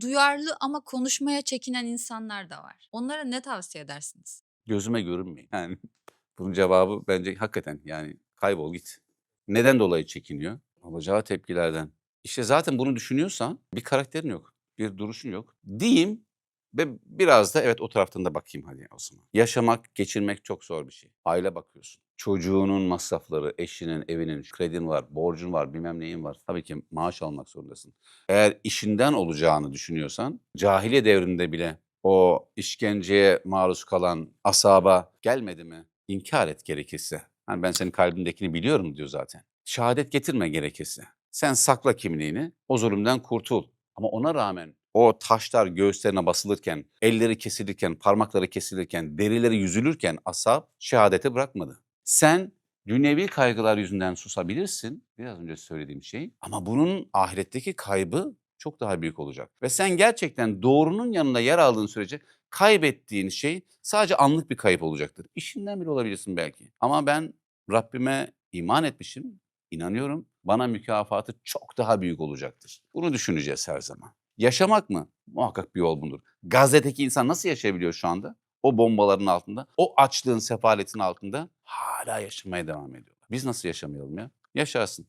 duyarlı ama konuşmaya çekinen insanlar da var. Onlara ne tavsiye edersiniz? Gözüme görünmeyin. Yani bunun cevabı bence hakikaten yani kaybol git. Neden dolayı çekiniyor? Alacağı tepkilerden. İşte zaten bunu düşünüyorsan bir karakterin yok. Bir duruşun yok. Diyeyim ve biraz da evet o taraftan da bakayım hadi o zaman. Yaşamak, geçirmek çok zor bir şey. Aile bakıyorsun. Çocuğunun masrafları, eşinin, evinin, kredin var, borcun var, bilmem neyin var. Tabii ki maaş almak zorundasın. Eğer işinden olacağını düşünüyorsan, cahiliye devrinde bile o işkenceye maruz kalan asaba gelmedi mi? İnkar et gerekirse. Hani ben senin kalbindekini biliyorum diyor zaten. Şehadet getirme gerekirse. Sen sakla kimliğini, o zulümden kurtul. Ama ona rağmen o taşlar göğüslerine basılırken, elleri kesilirken, parmakları kesilirken, derileri yüzülürken asab şehadete bırakmadı. Sen dünyevi kaygılar yüzünden susabilirsin, biraz önce söylediğim şey. Ama bunun ahiretteki kaybı çok daha büyük olacak. Ve sen gerçekten doğrunun yanında yer aldığın sürece kaybettiğin şey sadece anlık bir kayıp olacaktır. İşinden bile olabilirsin belki. Ama ben Rabbime iman etmişim, inanıyorum. Bana mükafatı çok daha büyük olacaktır. Bunu düşüneceğiz her zaman. Yaşamak mı? Muhakkak bir yol bundur. Gazze'deki insan nasıl yaşayabiliyor şu anda? O bombaların altında, o açlığın, sefaletin altında hala yaşamaya devam ediyorlar. Biz nasıl yaşamayalım ya? Yaşarsın.